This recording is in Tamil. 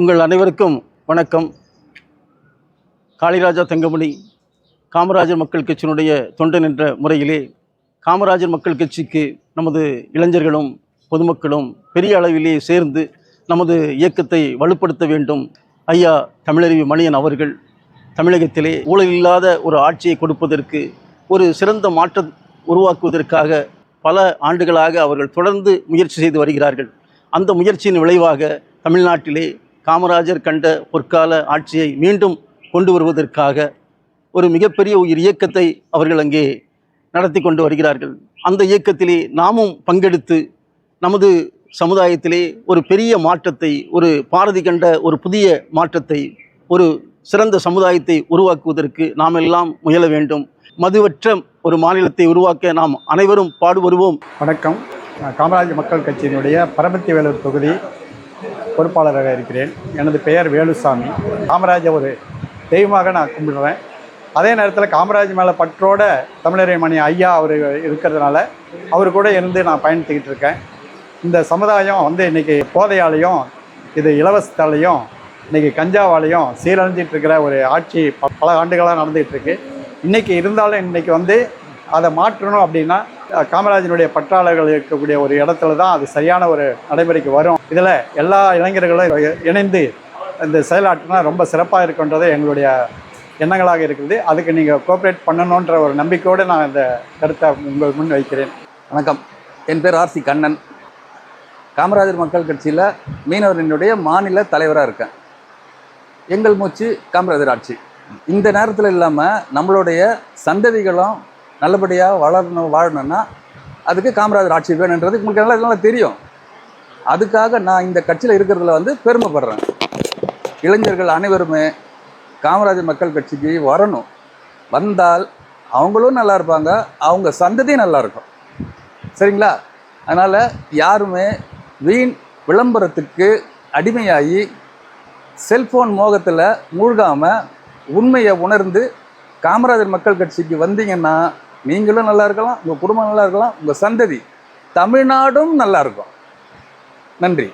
உங்கள் அனைவருக்கும் வணக்கம். காளிராஜா தங்கமணி காமராஜர் மக்கள் கட்சியினுடைய தொண்டன் என்ற முறையிலே காமராஜர் மக்கள் கட்சிக்கு நமது இளைஞர்களும் பொதுமக்களும் பெரிய அளவிலே சேர்ந்து நமது இயக்கத்தை வலுப்படுத்த வேண்டும். ஐயா தமிழறிவி மணியன் அவர்கள் தமிழகத்திலே ஊழல் இல்லாத ஒரு ஆட்சியை கொடுப்பதற்கு ஒரு சிறந்த மாற்றம் உருவாக்குவதற்காக பல ஆண்டுகளாக அவர்கள் தொடர்ந்து முயற்சி செய்து வருகிறார்கள். அந்த முயற்சியின் விளைவாக தமிழ்நாட்டிலே காமராஜர் கண்ட பொற்கால ஆட்சியை மீண்டும் கொண்டு வருவதற்காக ஒரு மிகப்பெரிய உயிர் இயக்கத்தை அவர்கள் அங்கே நடத்தி கொண்டு வருகிறார்கள். அந்த இயக்கத்திலே நாமும் பங்கெடுத்து நமது சமுதாயத்திலே ஒரு பெரிய மாற்றத்தை ஒரு பாரதி கண்ட ஒரு புதிய மாற்றத்தை ஒரு சிறந்த சமுதாயத்தை உருவாக்குவதற்கு நாம் எல்லாம் முயல வேண்டும். மதுவற்ற ஒரு மாநிலத்தை உருவாக்க நாம் அனைவரும் பாடுபடுவோம். வணக்கம். காமராஜர் காமராஜ் மக்கள் கட்சியினுடைய பரமத்தி வேலூர் தொகுதி பொறுப்பாளராக இருக்கிறேன். எனது பெயர் வேலுசாமி. காமராஜை ஒரு தெய்வமாக நான் கும்பிடுறேன். அதே நேரத்தில் காமராஜ் மேலே பற்றோட தமிழரை மணி ஐயா அவர் இருக்கிறதுனால அவர் கூட இருந்து நான் பயணித்துக்கிட்டு இருக்கேன். இந்த சமுதாயம் வந்து இன்றைக்கி போதையாலையும் இது இலவசத்தாலையும் இன்றைக்கி கஞ்சாவாலையும் சீரழிஞ்சிட்டு இருக்கிற ஒரு ஆட்சி ப- பல ஆண்டுகளாக நடந்துகிட்ருக்கு இன்றைக்கி இருந்தாலும் இன்றைக்கி வந்து அதை மாற்றணும் அப்படின்னா காமராஜனுடைய பற்றாளர்கள் இருக்கக்கூடிய ஒரு இடத்துல தான் அது சரியான ஒரு நடைமுறைக்கு வரும். இதில் எல்லா இளைஞர்களும் இணைந்து இந்த செயலாற்றினா ரொம்ப சிறப்பாக இருக்குன்றது எங்களுடைய எண்ணங்களாக இருக்குது. அதுக்கு நீங்கள் கோஆப்ரேட் பண்ணணுன்ற ஒரு நம்பிக்கையோடு நான் இந்த கருத்தை உங்கள் முன் வைக்கிறேன். வணக்கம். என் பேர் ஆர்சி கண்ணன். காமராஜர் மக்கள் கட்சியில் மீனவரினுடைய மாநில தலைவராக இருக்கேன். எங்கள் மூச்சு காமராஜர் ஆட்சி. இந்த நேரத்தில் இல்லாமல் நம்மளுடைய சந்ததிகளும் நல்லபடியாக வளரணும் வாழணும்னா அதுக்கு காமராஜர் ஆட்சி வேணுன்றது உங்களுக்கு நல்லா நல்லா தெரியும். அதுக்காக நான் இந்த கட்சியில் இருக்கிறதுல வந்து பெருமைப்படுறேன். இளைஞர்கள் அனைவருமே காமராஜர் மக்கள் கட்சிக்கு வரணும். வந்தால் அவங்களும் நல்லா இருப்பாங்க அவங்க சந்ததியும் நல்லா இருக்கும். சரிங்களா? அதனால் யாருமே வீண் விளம்பரத்துக்கு அடிமையாகி செல்ஃபோன் மோகத்தில் மூழ்காமல் உண்மையை உணர்ந்து காமராஜர் மக்கள் கட்சிக்கு வந்தீங்கன்னா நீங்களும் நல்லா இருக்கலாம் உங்கள் குடும்பம் நல்லா இருக்கலாம் உங்கள் சந்ததி தமிழ்நாடும் நல்லா இருக்கும். நன்றி.